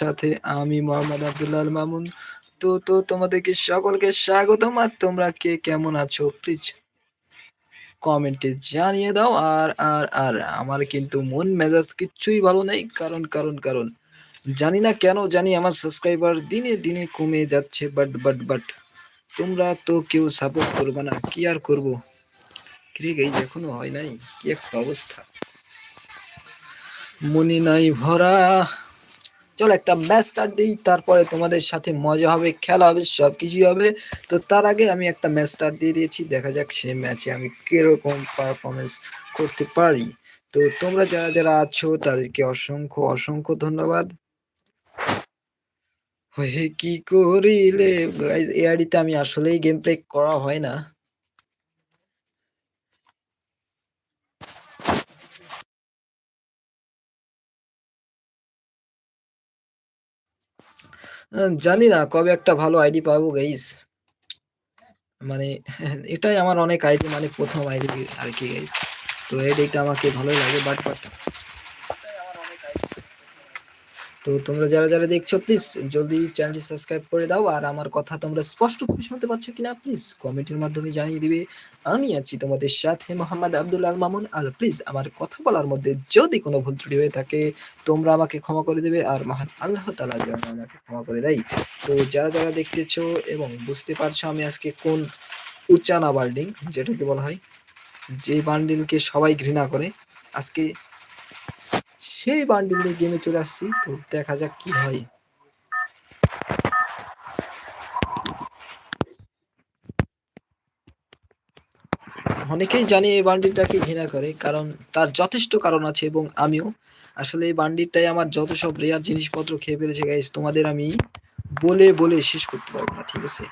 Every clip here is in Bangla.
সাথে আমি মোহাম্মদ আব্দুল্লাহ মামুন। তো তো তোমাদেরকে সকলকে স্বাগতম। আর তোমরা কে, কেমন আছো? প্লিজ কমেন্টে জানিয়ে দাও। আর আর আর আমার কিন্তু মন মেজাজ কিচ্ছুই ভালো নেই। কারণ কারণ কারণ জানি না কেন জানি আমার সাবস্ক্রাইবার দিনে দিনে কমে যাচ্ছে। বাট বাট বাট তোমরা তো কেউ সাপোর্ট করবে না। কি আর করব? এই এখনও হয় নাই। কি একটা অবস্থা। মনে নাই ভরা। চলো একটা ম্যাচ স্টার্ট দিই, তারপরে তোমাদের সাথে মজা হবে, খেলা হবে সব কিছুই হবে। তো তার আগে আমি একটা ম্যাচ স্টার্ট দিয়ে দিয়েছি, দেখা যাক সেই ম্যাচে আমি কীরকম পারফরমেন্স করতে পারি। তো তোমরা যারা যারা আছো, তাদেরকে অসংখ্য অসংখ্য ধন্যবাদ। কি করিলে? এআইডিতে আমি আসলেই গেম প্লে করা হয় না। জানি না, কবে একটা ভালো আইডি পাবো গাইস মানে এটাই আমার অনেক আইডি মানে প্রথম আইডি আর কি গাইস তো এইটা আমাকে ভালোই লাগে বাট বাট তো তোমরা যারা যারা দেখছ প্লিজ জলদি চ্যানেলটি সাবস্ক্রাইব করে দাও। আর আমার কথা তোমরা স্পষ্ট করে শুনতে পাচ্ছ কিনা প্লিজ কমেন্টের মাধ্যমে জানিয়ে দিবে। আমি আছি তোমাদের সাথে মোহাম্মদ আব্দুল আল মামুন। আর প্লিজ আমার কথা বলার মধ্যে যদি কোনো ভুল ত্রুটি হয়ে থাকে, তোমরা আমাকে ক্ষমা করে দেবে। আর মহান আল্লাহ তালা যেন আমাকে ক্ষমা করে দেয়। তো যারা যারা দেখতেছো এবং বুঝতে পারছ আমি আজকে কোন উচ্চানা বাল্ডিং যেটাকে বলা হয়, যে বান্ডিলকে সবাই ঘৃণা করে, আজকে সেই বান্ডিল নিয়ে গেমে চলে আসছি, তো দেখা যাক কি হয়। অনেকেই জানি এই বান্ডিলটাকে ঘৃণা করে, কারণ তার যথেষ্ট কারণ আছে এবং আমিও। আসলে এই বান্ডিলটাই আমার যত সব রেয়ার জিনিসপত্র খেয়ে ফেলেছে গাইস তোমাদের আমি বলে বলে শেষ করতে পারব না, ঠিক আছে?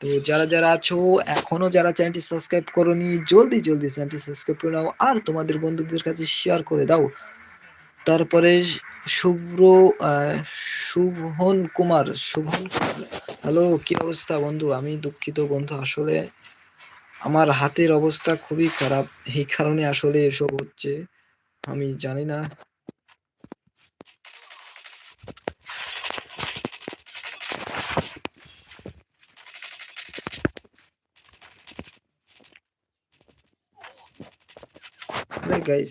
তো যারা যারা আছো, এখনও যারা চ্যানেলটি সাবস্ক্রাইব করোনি, জলদি জলদি চ্যানেলটি সাবস্ক্রাইব করে নাও আর তোমাদের বন্ধুদের কাছে শেয়ার করে দাও। তারপরে শুভ্র শুভন কুমার, শুভন হ্যালো, কি অবস্থা বন্ধু? আমি দুঃখিত বন্ধু, আসলে আমার হাতের অবস্থা খুবই খারাপ, এই কারণে আসলে এসব হচ্ছে, আমি জানি না। গাইজ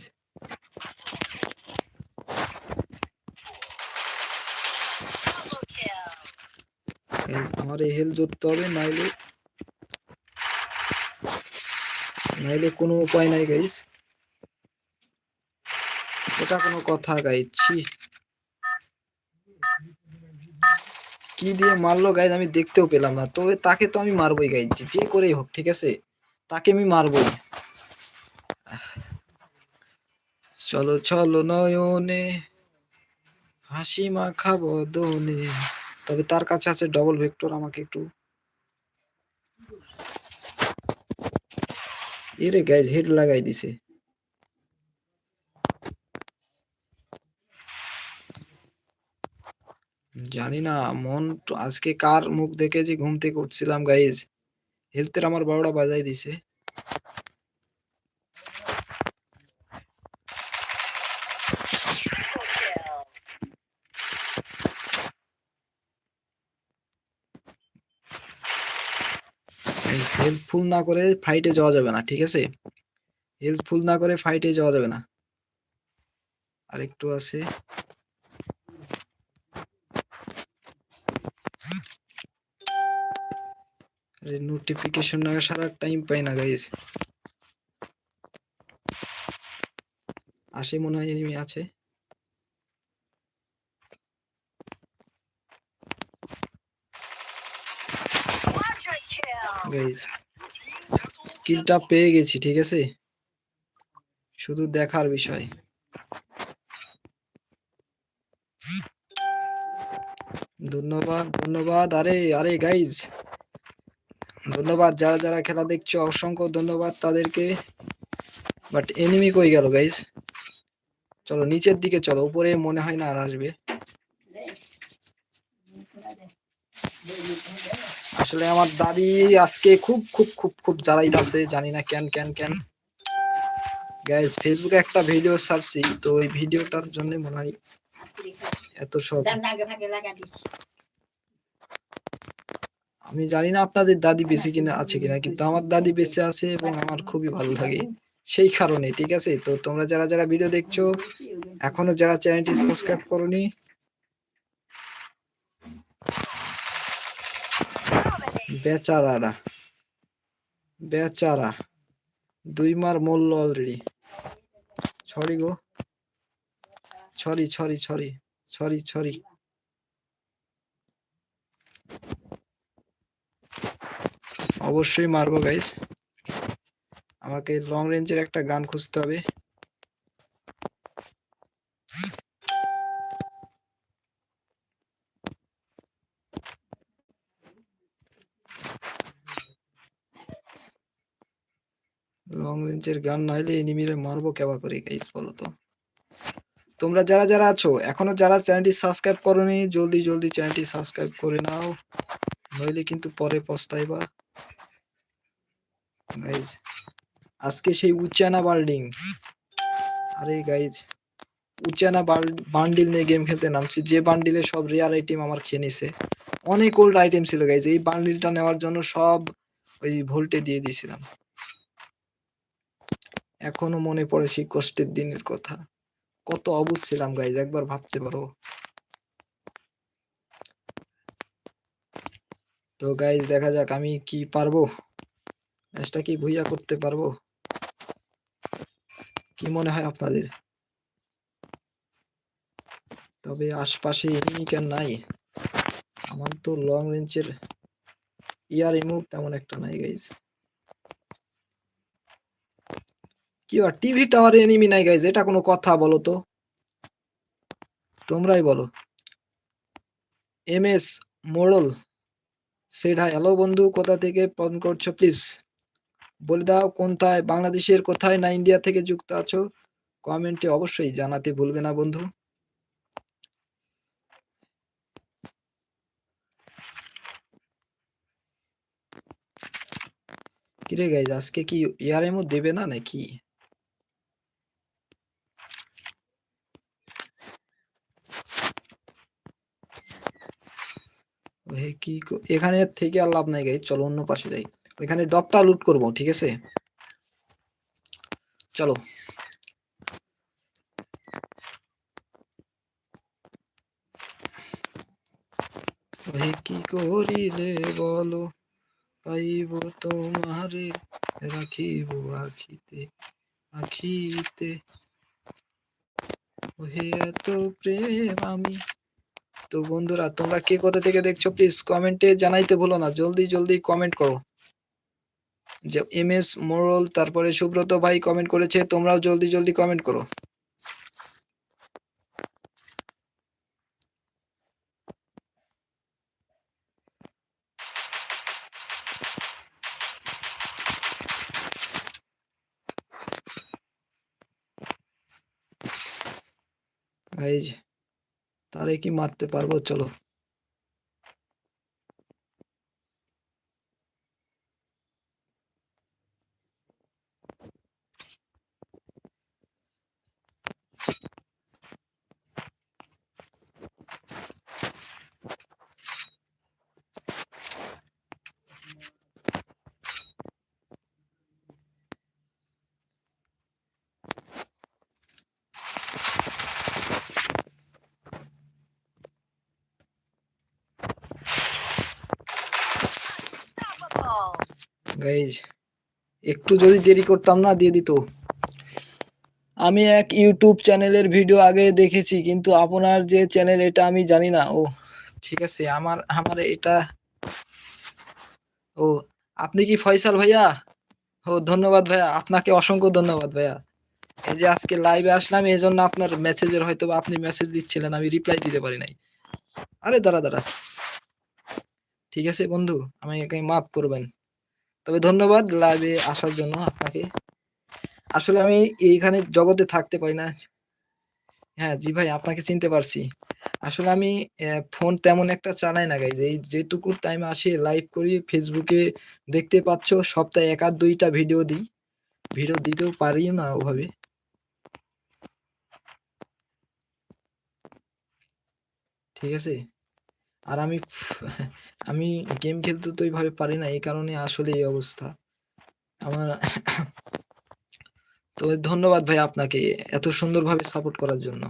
আমার এই হেল জুটতে হবে, নাইলে নাইলে কোনো উপায় নাই গাইস এটা কোনো কথা গাইছি কি দিয়ে মারলো গাইজ আমি দেখতেও পেলাম না। তবে তাকে তো আমি মারবই গাইছি যে করেই হোক, ঠিক আছে? তাকে আমি মারবই। চলো চলো নয়নে, হাসি মাখা বদনে তবে তার কাছে আছে ডবল ভেক্টর আমাকে একটু। এরে গাইজ হেড লাগাই দিছে। জানি না, মন আজকে কার মুখ দেখে যে ঘুম থেকে উঠছিলাম গাইজ হেলথের আমার বড়টা বাজাই দিছে। হেলথ ফুল না করে ফাইটে যাওয়া যাবে না, ঠিক আছে? হেল্পফুল না করে ফাইটে যাওয়া যাবে না। আর একটু আছে। আরে নোটিফিকেশন না, সারা টাইম পাই না গাইজ আসে মনে হয় আছে। গাইজ কিলটা পেয়ে গেছি, ঠিক আছে? শুধু দেখার বিষয়। ধন্যবাদ ধন্যবাদ। আরে আরে গাইজ ধন্যবাদ। যারা যারা খেলা দেখছ, অসংখ্য ধন্যবাদ তাদেরকে। বাট এনিমি কই গেল গাইজ চলো, নিচের দিকে চলো, উপরে মনে হয় না আর আসবে। আসলে আমার দাদি আজকে খুব খুব খুব খুব জ্বালাইতাছে জানি না কেন কেন কেন। গাইজ ফেসবুকে একটা ভিডিও ছাড়ছি, তো ওই ভিডিওটার জন্য মনে হয় এত সব আমি জানি না আপনাদের দাদি বেঁচে কিনা আছে কিনা, কিন্তু আমার দাদি বেঁচে আছে এবং আমার খুবই ভালো লাগে। সেই কারণে, ঠিক আছে? তো তোমরা যারা যারা ভিডিও দেখছ, এখনও যারা চ্যানেলটি সাবস্ক্রাইব করনি বেচারারা, বেচারা। দুই মার মূল্য অলরেডি ছড়ি গো। ছড়ি ছড়ি ছড়ি ছড়ি ছড়ি। অবশ্যই মারবো গাইস আমাকে লং রেঞ্জের একটা গান খুঁজতে হবে। লং রেঞ্জের গান না হলে এনিমিরে মারবো কেবা করে গাইস বলো তো? তোমরা যারা যারা আছো, এখনও যারা চ্যানেলটি সাবস্ক্রাইব করোনি, জলদি জলদি চ্যানেলটি সাবস্ক্রাইব করে নাও। নইলে কিন্তু পরে পস্তাইবা। গাইজ আজকে সেই উচ্চানা বাল্ডিং আরে গাইজ উচ্চানা বান্ডিল নিয়ে গেম খেলতে নামছি। যে বান্ডিলে সব রেয়ার আইটেম আমার খেয়ে নিছে। অনেক ওল্ড আইটেম ছিল গাইজ এই বান্ডিলটা নেওয়ার জন্য সব ওই ভোল্টে দিয়ে দিয়েছিলাম। এখনও মনে পড়ে সেই কষ্টের দিনের কথা। কত অবুঝ ছিলাম গাইজ একবার ভাবতে পারো। তো গাইজ দেখা যাক আমি কি পারব? ম্যাচটা কি ভুইয়া করতে পারব? কি মনে হয় আপনাদের? তবে আশপাশে এনিমি নাই? আমার তো লং রেঞ্জের ইয়ার রিমুভ তেমন একটা নাই গাইজ কি আর টিভি টাওয়ারে এনিমি নাই গাইজ এটা কোনো কথা বলো তো? তোমরাই বলো। এম এস মোড়ল সেটা হ্যালো বন্ধু, কোথা থেকে ফোন করছ প্লিজ বলে দাও কোনটায় বাংলাদেশের কোথায় না ইন্ডিয়া থেকে যুক্ত আছো? কমেন্টে অবশ্যই জানাতে ভুলবে না বন্ধু। কিরে গাইজ আজকে কি ইয়ারেমো দেবে না নাকি? কি এখানে থেকে আর লাভ নাই গাই চলো অন্য পাশে যাই। ওইখানে ডপটা লুট করব, ঠিক আছে? চলো। কি করিলে বলো? পাইব তোমারে, রাখিব আখিতে আখিতে। ওহে এত প্রেম আমি তো বন্ধুরা, তোমরা কে কোথা থেকে দেখছ প্লিজ কমেন্টে জানাইতে ভুলো না। জলদি জলদি কমেন্ট করো। যে এম এস মোরল তারপরে সুব্রত ভাই কমেন্ট করেছে, তোমরাও জলদি জলদি কমেন্ট করো। এই যে। তারে কি মারতে পারব চলো গাইজ একটু যদি দেরি করতাম না, দিয়ে দিত। আমি এক ইউটিউব চ্যানেলের ভিডিও আগে দেখেছি, কিন্তু আপনার যে চ্যানেল, এটা আমি জানি না। ও, ঠিক আছে, আমার আমার এটা, ও, আপনি কি ফয়সাল ভাইয়া? ও, ধন্যবাদ ভাইয়া, আপনাকে অসংখ্য ধন্যবাদ ভাইয়া। এই যে আজকে লাইভে আসলাম এই জন্য আপনার মেসেজের হয়তো বা আপনি মেসেজ দিচ্ছিলেন, আমি রিপ্লাই দিতে পারি নাই। আরে, দাঁড়া দাঁড়া। ঠিক আছে বন্ধু, আমাকে মাফ করবেন। তবে ধন্যবাদ লাইভে আসার জন্য আপনাকে। আসলে আমি এইখানে জগতে থাকতে পারি না। হ্যাঁ জি ভাই, আপনাকে চিনতে পারছি। আসলে আমি ফোন তেমন একটা চালাই না গাইজ এই যেটুকু টাইম আসে লাইভ করি ফেসবুকে দেখতে পাচ্ছ, সপ্তাহে এক আধ দুইটা ভিডিও দিই। ভিডিও দিতেও পারি না ওভাবে। ঠিক আছে? আর আমি আমি গেম খেলতে তো ওইভাবে পারি না, এই কারণে আসলে এই অবস্থা। আমার তো ধন্যবাদ ভাই আপনাকে এত সুন্দরভাবে সাপোর্ট করার জন্য।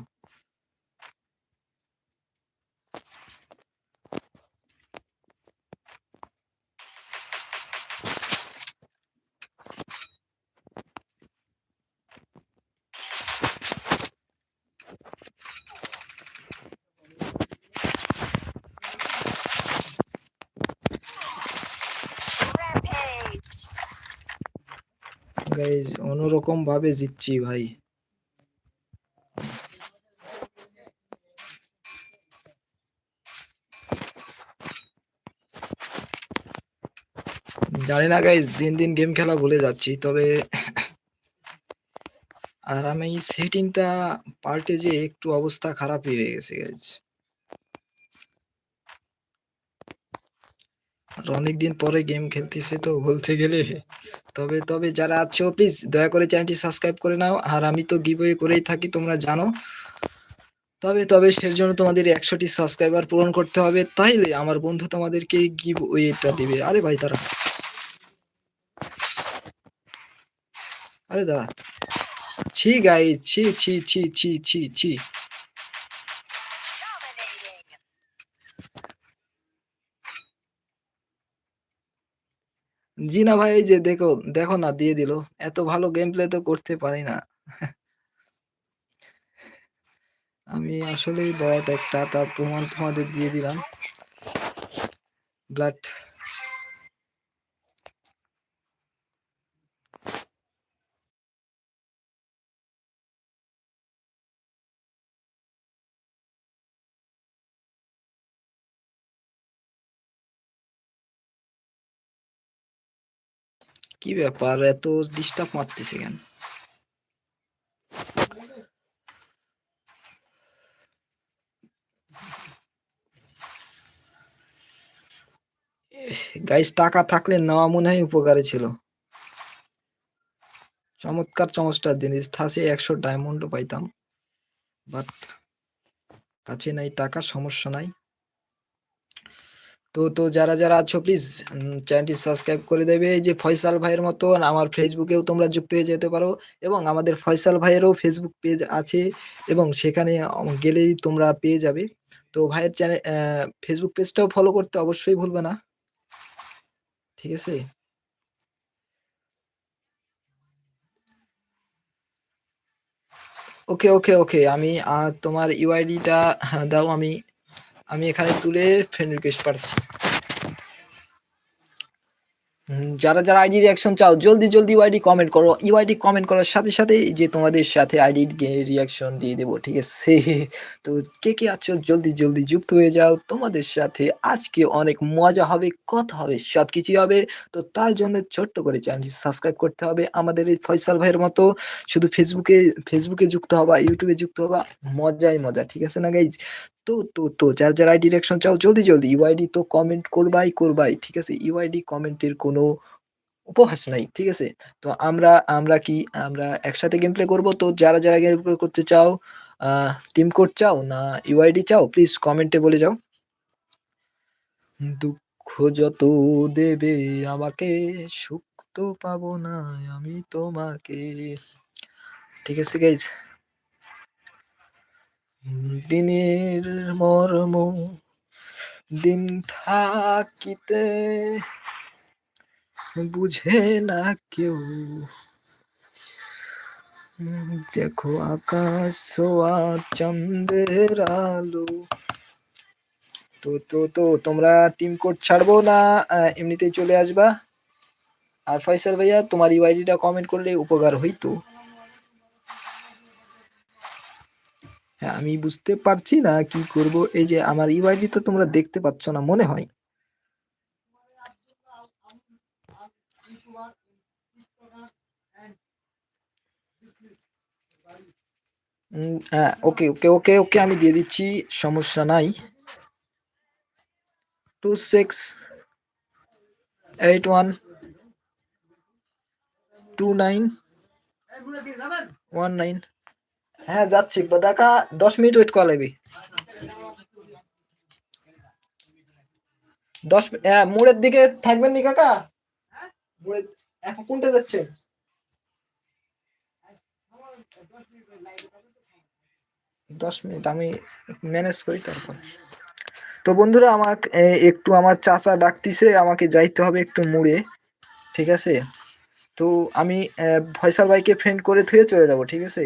গাইজ অন্যরকম ভাবে জিতছি ভাই। জানি না গাইজ দিন দিন গেম খেলা ভুলে যাচ্ছি, তবে আর আমি সেটিংটা পাল্টে যে একটু অবস্থা খারাপই হয়ে গেছে গাইজ আর অনেকদিন পরে গেম খেলতেছে তো বলতে গেলে। তবে তবে যারা আছো প্লিজ দয়া করে চ্যানেলটি সাবস্ক্রাইব করে নাও। আর আমি তো গিভওয়ে করেই থাকি, তোমরা জানো। তবে তবে সের জন্য তোমাদের একশোটি সাবস্ক্রাইবার পূরণ করতে হবে। তাইলে আমার বন্ধু তোমাদেরকে গিভ ওয়েটা দিবে। আরে ভাই তারা আরে দাঁড়া। ছি গাই ছি ছি ছি ছি ছি ছি। জি না ভাই, এই যে দেখো দেখো না, দিয়ে দিল। এত ভালো গেম প্লে তো করতে পারি না। আমি আসলেই বট একটা তার প্রমাণ তোমাদের দিয়ে দিলাম। ব্লাড কি ব্যাপার? এত ডিস্টার্ব মারতেছে কেন? গাইস টাকা থাকলে নেওয়া মনে হয় উপকারে ছিল। চমৎকার চমৎকার জিনিস। থাসে একশো ডায়মন্ডও পাইতাম। বাট কাছে নাই, টাকা সমস্যা নাই। তো তো যারা যারা আছো প্লিজ চ্যানেলটি সাবস্ক্রাইব করে দেবে। যে ফয়সাল ভাইয়ের মতন আমার ফেসবুকেও তোমরা যুক্ত হয়ে যেতে পারো এবং আমাদের ফয়সাল ভাইয়েরও ফেসবুক পেজ আছে এবং সেখানে গেলেই তোমরা পেয়ে যাবে। তো ভাইয়ের চ্যানেল ফেসবুক পেজটাও ফলো করতে অবশ্যই ভুলবে না। ঠিক আছে? ওকে ওকে ওকে আমি তোমার ইউআইডিটা দাও আমি। আমি এখানে তুলে ফ্রেন্ড রিকোয়েস্ট পাঠাচ্ছি। হুম, যারা যারা আইডি রিয়াকশন চাও জলদি জলদি ইউআইডি কমেন্ট করো। ইউআইডি কমেন্ট করার সাথে সাথে যে তোমাদের সাথে আইডি রিয়াকশন দিয়ে দেবো ঠিক আছে? তো কে কে আছো জলদি জলদি যুক্ত হয়ে যাও। তোমাদের সাথে আজকে অনেক মজা হবে কথা হবে সব কিছুই হবে। তো তার জন্য ছোট্ট করে চ্যানেলটি সাবস্ক্রাইব করতে হবে। আমাদের এই ফয়সাল ভাইয়ের মতো শুধু ফেসবুকে ফেসবুকে যুক্ত হবা ইউটিউবে যুক্ত হবা মজাই মজা ঠিক আছে না গাইজ তো তো তো, যার যার আইডি ডিরেকশন চাও, জলদি জলদি ইউআইডি তো কমেন্ট করবাই করবাই, ঠিক আছে? ইউআইডি কমেন্টের কোনো উপহাস নাই, ঠিক আছে? তো আমরা আমরা কি, আমরা একসাথে গেম প্লে করব? তো যারা যারা গেম প্লে করতে চাও টিম কোড চাও না ইউআইডি চাও প্লিজ কমেন্টে বলে যাও। দুঃখ যত দেবে আমাকে, সুখ তো পাবো না আমি তোমাকে। ঠিক আছে গাইজ দিনের মর্ম, দিন থাকিতে বুঝে না কেউ। দেখো আকাশ সোয়া চন্দ্রের আলো। তো তো তো, তোমরা টিম কোড ছাড়বো না এমনিতেই চলে আসবা। আর ফয়সাল ভাইয়া, তোমার ইউআইডিটা কমেন্ট করলে উপকার হইতো। হ্যাঁ আমি বুঝতে পারছি না কি করব। এই যে আমার ইউআইডি তো তোমরা দেখতে পাচ্ছ না, মনে হয়। হ্যাঁ ওকে ওকে ওকে ওকে, আমি দিয়ে দিচ্ছি, সমস্যা নাই। Two six eight one two nine one nine হ্যাঁ যাচ্ছি। দেখা দশ মিনিট ওয়েট করা লাগবে। দশ আহ, মোড়ের দিকে থাকবেন নি কাকা? মোড়ের এখন কোনটা যাচ্ছেন? দশ মিনিট আমি ম্যানেজ করি তারপর। তো বন্ধুরা আমাকে একটু আমার চাচা ডাকতিছে আমাকে যাইতে হবে একটু মুড়ে ঠিক আছে? তো আমি ফয়সাল ভাইকে ফ্রেন্ড করে থুয়ে চলে যাব ঠিক আছে?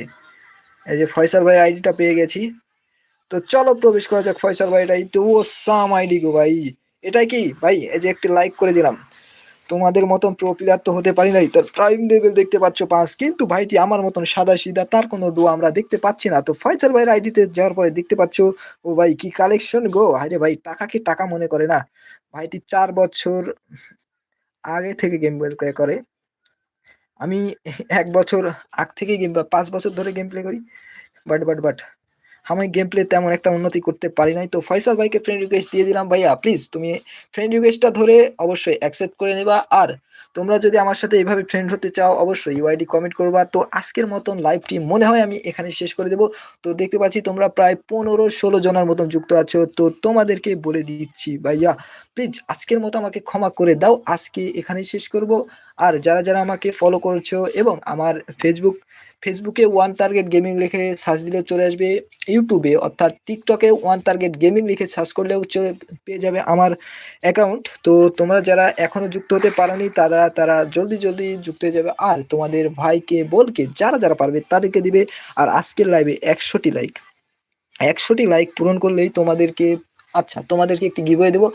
এই যে ফয়সাল ভাই আইডিটা পেয়ে গেছি। তো চলো প্রবেশ করা যাক ফয়সাল ভাই তো ও সাম আইডি গো ভাই। এটা কি? ভাই, এই যে একটি লাইক করে দিলাম। তোমাদের মতন প্রো প্লেয়ার তো হতে পারি নাই। তার প্রাইম লেভেল দেখতে পাচ্ছ পাঁচ। কিন্তু ভাইটি আমার মতন সাদা সিধা, তার কোনো ডো আমরা দেখতে পাচ্ছি না। তো ফয়সাল ভাইয়ের আইডিতে যাওয়ার পরে দেখতে পাচ্ছ, ও ভাই কি কালেকশন গো? আরে ভাই, টাকা কি টাকা মনে করে না। ভাইটি চার বছর আগে থেকে গেম করে। আমি এক বছর আগ থেকে গেম পাঁচ বছর ধরে গেম প্লে করি বাট বাট বাট আমি গেম প্লে তেমন একটা উন্নতি করতে পারি নাই? তো ফয়সাল ভাইকে ফ্রেন্ড রিকোয়েস্ট দিয়ে দিলাম, ভাইয়া প্লিজ তুমি ফ্রেন্ড রিকোয়েস্টটা ধরে অবশ্যই অ্যাকসেপ্ট করে নেবা। আর তোমরা যদি আমার সাথে এইভাবে ফ্রেন্ড হতে চাও, অবশ্যই ইউআইডি কমেন্ট করবা। তো আজকের মতন লাইভটি মনে হয় আমি এখানে শেষ করে দেবো। তো দেখতে পাচ্ছি তোমরা প্রায় পনেরো ষোলো জনের মতন যুক্ত আছো। তো তোমাদেরকে বলে দিচ্ছি, ভাইয়া প্লিজ আজকের মতো আমাকে ক্ষমা করে দাও। আজকে এখানেই শেষ করব। আর যারা যারা আমাকে ফলো করছ এবং আমার ফেসবুক ফেসবুকে ওয়ান টার্গেট গেমিং লিখে সার্চ দিলে চলে আসবে। ইউটিউবে অর্থাৎ টিকটকে ওয়ান টার্গেট গেমিং লিখে সার্চ করলেও চলে পেয়ে যাবে আমার অ্যাকাউন্ট তো তোমরা যারা এখনও যুক্ত হতে পারোনি, তারা তারা জলদি জলদি যুক্ত হয়ে যাবে। আর তোমাদের ভাইকে বলকে যারা যারা পারবে, তাদেরকে দিবে আর আজকের লাইভে একশোটি লাইক একশোটি লাইক পূরণ করলেই তোমাদেরকে আচ্ছা তোমাদেরকে একটি গিভওয়ে দেবো।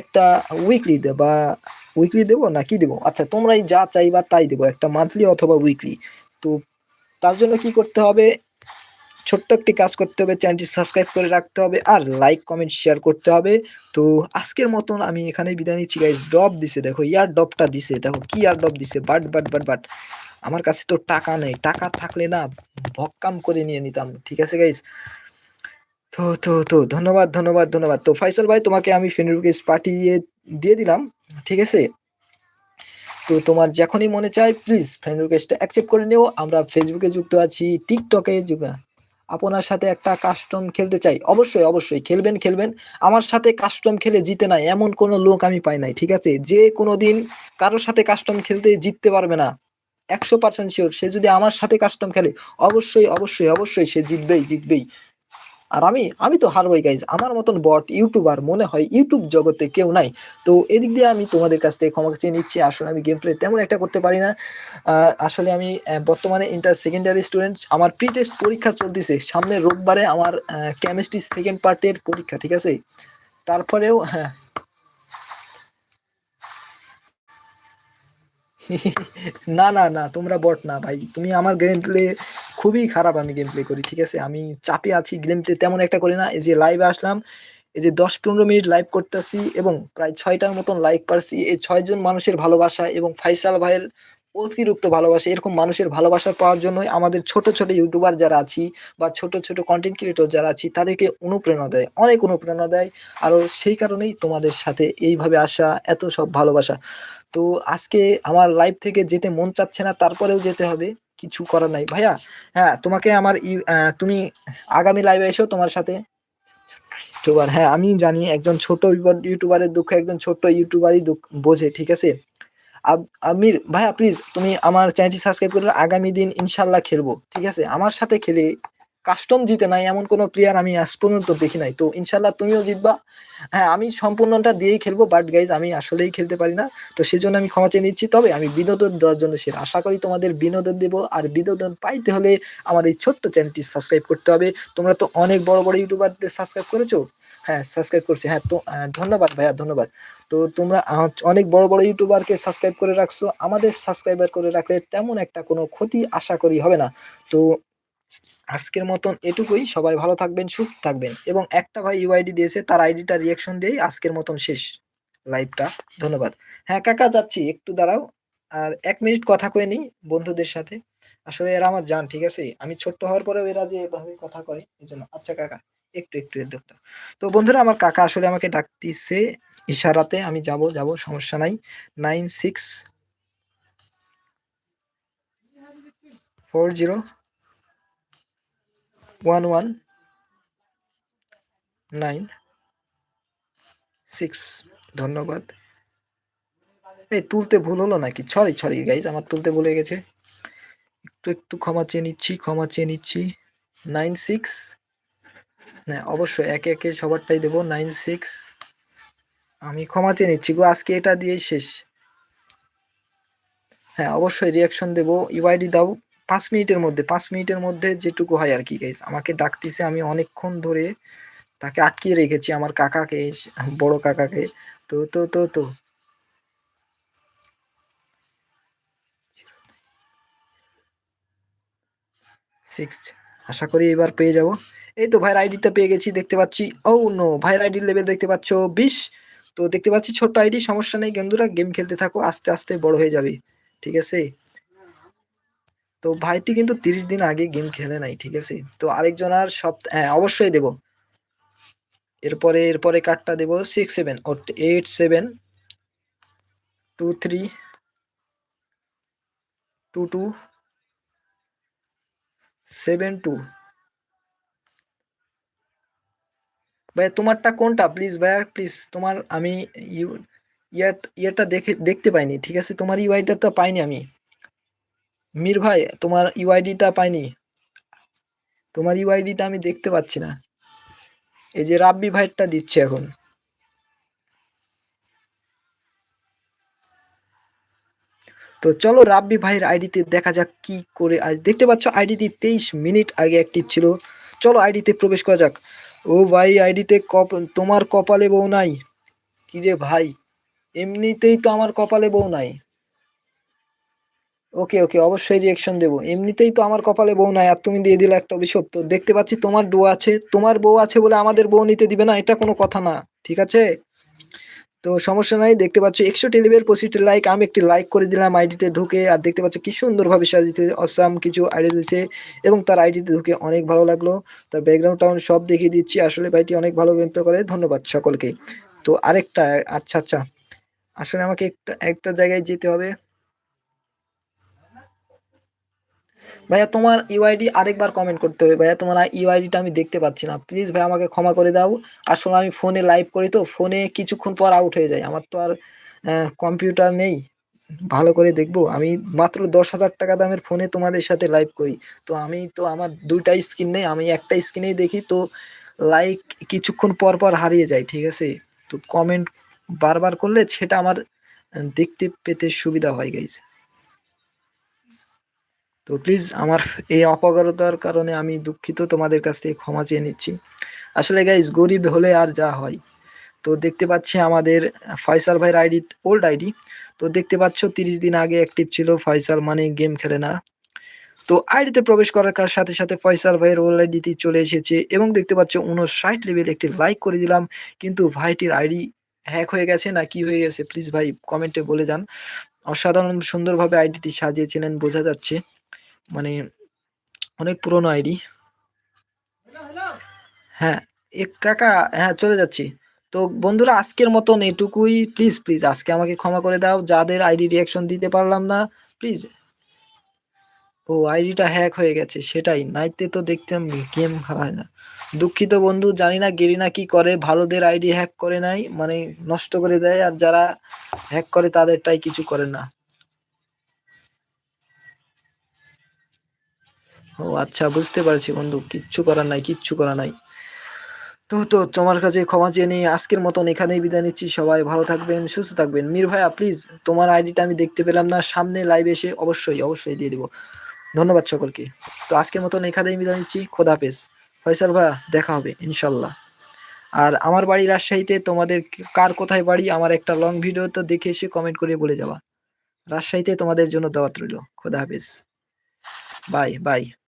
একটা উইকলি দে, বা উইকলি দেবো না কি দেবো? আচ্ছা তোমরাই যা চাইবা তাই দেবো, একটা মান্থলি অথবা উইকলি তো তার জন্য কি করতে হবে? ছোট্ট একটি কাজ করতে হবে, চ্যানেলটি সাবস্ক্রাইব করে রাখতে হবে আর লাইক, কমেন্ট, শেয়ার করতে হবে। তো আজকের মতন আমি এখানে বিদায় নিচ্ছি গাইজ ড্রপ দিছে, দেখো ইয়ার ড্রপটা দিছে, দেখো, কি ইয়ার ড্রপ দিছে, বাট বাট বাট বাট। আমার কাছে তো টাকা নেই, টাকা থাকলে না ভক্কাম করে নিয়ে নিতাম, ঠিক আছে গাইজ তো তো তো, ধন্যবাদ ধন্যবাদ ধন্যবাদ। তো ফাইসাল ভাই, তোমাকে আমি রিকোয়েস্ট পাঠিয়ে দিয়ে দিলাম, ঠিক আছে? তো তোমার যখনই মনে চায় প্লিজ ফ্রেন্ড রিকোয়েস্টটা অ্যাকসেপ্ট করে নিও। আমরা ফেসবুকে যুক্ত আছি টিকটকে যুক্ত আপনার সাথে একটা কাস্টম খেলতে চাই। অবশ্যই অবশ্যই, খেলবেন খেলবেন। আমার সাথে কাস্টম খেলে জিতে নাই, এমন কোনো লোক আমি পাই নাই, ঠিক আছে? যে কোনো দিন কারোর সাথে কাস্টম খেলতে জিততে পারবে না। একশো পার্সেন্ট শিওর সে যদি আমার সাথে কাস্টম খেলে, অবশ্যই অবশ্যই অবশ্যই সে জিতবেই জিতবেই। আর আমি আমি তো হারবই গাইজ আমার মতন বট ইউটিউবার মনে হয় ইউটিউব জগতে কেউ নাই। তো এদিক দিয়ে আমি তোমাদের কাছ থেকে ক্ষমা চেয়ে নিচ্ছি। আসলে আমি গেম প্লে তেমন একটা করতে পারি না। আসলে আমি বর্তমানে ইন্টার সেকেন্ডারি স্টুডেন্ট আমার প্রি টেস্ট পরীক্ষা চলতেছে। সামনে রোববারে আমার কেমিস্ট্রি সেকেন্ড পার্টের পরীক্ষা, ঠিক আছে? তারপরেও হ্যাঁ না না না, তোমরা বট না ভাই। তুমি আমার গেম প্লে খুবই খারাপ আমি গেম প্লে করি, ঠিক আছে? আমি চাপে আছি গেম প্লে তেমন একটা করি না। এই যে লাইভে আসলাম, এই যে দশ পনেরো মিনিট লাইভ করতেছি এবং প্রায় ছয়টার মতন লাইক পারছি। এই ছয়জন মানুষের ভালোবাসা এবং ফাইসাল ভাইয়ের অতিরিক্ত ভালোবাসা, এরকম মানুষের ভালোবাসা পাওয়ার জন্যই আমাদের ছোট ছোট ইউটিউবার যারা আছি বা ছোট ছোট কন্টেন্ট ক্রিয়েটর যারা আছি, তাদেরকে অনুপ্রেরণা দেয়, অনেক অনুপ্রেরণা দেয়। আর সেই কারণেই তোমাদের সাথে এইভাবে আসা, এত সব ভালোবাসা। তো আজকে আমার লাইভ থেকে যেতে মন চাচ্ছে না, তারপরেও যেতে হবে। কিছু করার নাই। ভাইয়া হ্যাঁ তোমাকে আমার তুমি আগামী লাইভে এসো তোমার সাথে। ইউটিউবার হ্যাঁ আমি জানি একজন ছোট ইউটিউবারের দুঃখ একজন ছোট ইউটিউবারই দুঃখ, বোঝে, ঠিক আছে? আমির, ভাইয়া প্লিজ তুমি আমার চ্যানেলটি সাবস্ক্রাইব করে আগামী দিন ইনশাল্লাহ খেলব, ঠিক আছে? আমার সাথে খেলে কাস্টম জিতে নাই, এমন কোনো প্লেয়ার আমি আজ পর্যন্ত দেখি নাই। তো ইনশাল্লাহ তুমিও জিতবা। হ্যাঁ আমি সম্পূর্ণটা দিয়েই খেলব বাট গাইজ আমি আসলেই খেলতে পারি না। তো সেজন্য আমি ক্ষমা চেয়ে নিচ্ছি। তবে আমি বিনোদন দেওয়ার জন্য সে আশা করি তোমাদের বিনোদন দেব, আর বিনোদন পাইতে হলে আমার এই ছোট্ট চ্যানেলটি সাবস্ক্রাইব করতে হবে। তোমরা তো অনেক বড় বড় ইউটিউবারদের সাবস্ক্রাইব করেছ? হ্যাঁ সাবস্ক্রাইব করছি। হ্যাঁ তো ধন্যবাদ ভাইয়া, ধন্যবাদ। তো তোমরা অনেক বড় বড় ইউটিউবারকে সাবস্ক্রাইব করে রাখছো। আমাদের সাবস্ক্রাইবার করে রাখলে তেমন একটা কোনো ক্ষতি আশা করি হবে না। তো আজকের মতন এটুকুই। সবাই ভালো থাকবেন, সুস্থ থাকবেন এবং একটা ভাই ইউআইডি দিয়েছে, তার আইডিটা রিয়াকশন দিয়েই আজকের মতন শেষ লাইভটা ধন্যবাদ। হ্যাঁ কাকা, যাচ্ছি। একটু দাঁড়াও। আর এক মিনিট কথা কয়ে নিই বন্ধুদের সাথে। আসলে এরা আমার জান, ঠিক আছে? আমি ছোট্ট হওয়ার পরেও এরা যে এভাবে কথা কয় এই জন্য আচ্ছা কাকা, একটু একটু দুঃখটা তো বন্ধুরা, আমার কাকা আসলে আমাকে ডাকতিছে ইশারাতে। আমি যাব যাব, সমস্যা নাই। Nine six four zero one one nine six ধন্যবাদ। এই তুলতে ভুল হলো নাকি? সরি সরি গাইজ আমার তুলতে ভুলে গেছে। একটু একটু ক্ষমা চেয়ে নিচ্ছি, ক্ষমা চেয়ে নিচ্ছি। নাইন সিক্স হ্যাঁ অবশ্যই একে একে সবারটাই দেবো। নাইন সিক্স আমি ক্ষমা চেয়ে নিচ্ছি গো, আজকে এটা দিয়েই শেষ। হ্যাঁ অবশ্যই রিয়াকশন দেবো। ইউআইডি দাও। পাঁচ মিনিটের মধ্যে, পাঁচ মিনিটের মধ্যে যেটুকু হয় আর কি গাইজ আমাকে ডাকতেছে, আমি অনেকক্ষণ ধরে তাকে আটকিয়ে রেখেছি, আমার কাকাকে বড় কাকাকে। তো তো তো তো। সিক্স আশা করি এবার পেয়ে যাব। এই তো ভাইয়ের আইডিটা পেয়ে গেছি, দেখতে পাচ্ছি। ও নো ভাইয়ের আইডির লেভেল দেখতে পাচ্ছ, বিশ। তো দেখতে পাচ্ছি ছোট্ট আইডি সমস্যা নেই বন্ধুরা গেম খেলতে থাকো, আস্তে আস্তে বড় হয়ে যাবে। ঠিক আছে? তো ভাইটি কিন্তু তিরিশ দিন আগে গেম খেলে নাই, ঠিক আছে? তো আরেকজন আর সব হ্যাঁ অবশ্যই দেব। এরপরে এরপরে কার্ডটা দেবো six seven O eight seven two three two two seven two ভাইয়া, তোমারটা কোনটা? প্লিজ ভাইয়া প্লিজ তোমার আমি ইউ ইয়ার ইয়ারটা দেখে, দেখতে পাইনি, ঠিক আছে? তোমার ইউআইডিটা তো পাইনি আমি। মীর ভাই, তোমার ইউআইডিটা পাইনি। তোমার ইউআইডিটা আমি দেখতে পাচ্ছি না। এই যে রাব্বি ভাইয়েরটা দিচ্ছে এখন। তো চলো রাব্বি ভাইয়ের আইডিতে দেখা যাক কি করে আজ, দেখতে পাচ্ছ আইডিটি তেইশ মিনিট আগে অ্যাক্টিভ ছিল। চলো আইডিতে প্রবেশ করা যাক। ও ভাই আইডিতে কপ, তোমার কপালে বউ নাই? কিরে ভাই, এমনিতেই তো আমার কপালে বউ নাই। ওকে ওকে, অবশ্যই রিয়েকশন দেবো। এমনিতেই তো আমার কপালে বউ নাই, আর তুমি দিয়ে দিলে একটা অভিশপ্ত দেখতে পাচ্ছি তোমার বউ আছে, তোমার বউ আছে বলে আমাদের বউ নিতে দিবে না, এটা কোনো কথা না, ঠিক আছে? তো সমস্যা নাই, দেখতে পাচ্ছ, একশো লেভেল পঁচিশটি লাইক আমি একটি লাইক করে দিলাম আইডিতে ঢুকে, আর দেখতে পাচ্ছ কি সুন্দরভাবে সাজিয়েছে অসাম কিছু আইডি দিয়েছে, এবং তার আইডিতে ঢুকে অনেক ভালো লাগল। তার ব্যাকগ্রাউন্ড টাউন সব দেখিয়ে দিচ্ছি, আসলে ভাইটি অনেক ভালো গেম করে, ধন্যবাদ সকলকে। তো আরেকটা আচ্ছা আচ্ছা আসলে আমাকে একটা একটা জায়গায় যেতে হবে। ভাইয়া, তোমার ইউআইডি আরেকবার কমেন্ট করতে হবে ভাইয়া, তোমার ইউআইডিটা আমি দেখতে পাচ্ছি না। প্লিজ ভাই আমাকে ক্ষমা করে দাও। আসলে আমি ফোনে লাইভ করি তো ফোনে কিছুক্ষণ পর আউট হয়ে যায়। আমার তো আর কম্পিউটার নেই। ভালো করে দেখব। আমি মাত্র দশ হাজার টাকা দামের ফোনে তোমাদের সাথে লাইভ করি। তো আমি তো, আমার দুইটা স্ক্রিন নেই, আমি একটা স্ক্রিনেই দেখি তো লাইক কিছুক্ষণ পর পর হারিয়ে যায়, ঠিক আছে? তো কমেন্ট বারবার করলে সেটা আমার দেখতে পেতে সুবিধা হয় গাইছে তো প্লিজ আমার এই অপারগতার কারণে আমি দুঃখিত, তোমাদের কাছ থেকে ক্ষমা চেয়ে নিচ্ছি। আসলে গাইজ গরিব হলে আর যা হয়। তো দেখতে পাচ্ছি আমাদের ফয়সাল ভাইয়ের আইডি ওল্ড আইডি তো দেখতে পাচ্ছ, তিরিশ দিন আগে অ্যাক্টিভ ছিল ফয়সাল মানে গেম খেলে না। তো আইডিতে প্রবেশ করার কার সাথে সাথে ফয়সাল ভাইয়ের ওল্ড আইডিতে চলে এসেছে এবং দেখতে পাচ্ছ, উনষাট লেভেল একটি লাইক করে দিলাম। কিন্তু ভাইটির আইডি হ্যাক হয়ে গেছে না কি হয়ে গেছে প্লিজ ভাই কমেন্টে বলে যান। অসাধারণ সুন্দরভাবে আইডিটি সাজিয়েছিলেন, বোঝা যাচ্ছে। মানে অনেক পুরনো আইডি। হ্যাঁ এক কাকা হ্যাঁ চলে যাচ্ছি। তো বন্ধুরা, আজকের মতন এটুকুই। প্লিজ প্লিজ আজকে আমাকে ক্ষমা করে দাও। যাদের আইডি রিয়াকশন দিতে পারলাম না প্লিজ ও, আইডিটা হ্যাক হয়ে গেছে, সেটাই। নাইতে তো দেখতাম গেম হয় না। দুঃখিত বন্ধু, জানি না গেরিনা কি করে। ভালোদের আইডি হ্যাক করে নাই মানে নষ্ট করে দেয়। আর যারা হ্যাক করে, তাদেরটাই কিছু করে না। ও আচ্ছা বুঝতে পারছি বন্ধু, কিচ্ছু করার নাই, কিচ্ছু করা নাই। তো তো, তোমার কাছে ক্ষমা চেয়ে নিয়ে আজকের মতন এখানেই বিদায় নিচ্ছি, সবাই ভালো থাকবেন, সুস্থ থাকবেন। মীর ভাইয়া প্লিজ তোমার আইডিটা আমি দেখতে পেলাম না, সামনে লাইভে এসে অবশ্যই অবশ্যই দিয়ে দিব। ধন্যবাদ সকলকে। তো আজকের মতন এখানেই বিদায় নিচ্ছি, খোদা হাফেজ। ফয়সাল ভাইয়া, দেখা হবে ইনশাল্লাহ আর আমার বাড়ি রাজশাহীতে তোমাদের কার কোথায় বাড়ি, আমার একটা লং ভিডিও তো দেখে এসে কমেন্ট করে বলে যাওয়া রাজশাহীতে তোমাদের জন্য দাওয়াত রইল, খোদা হাফেজ। Bye bye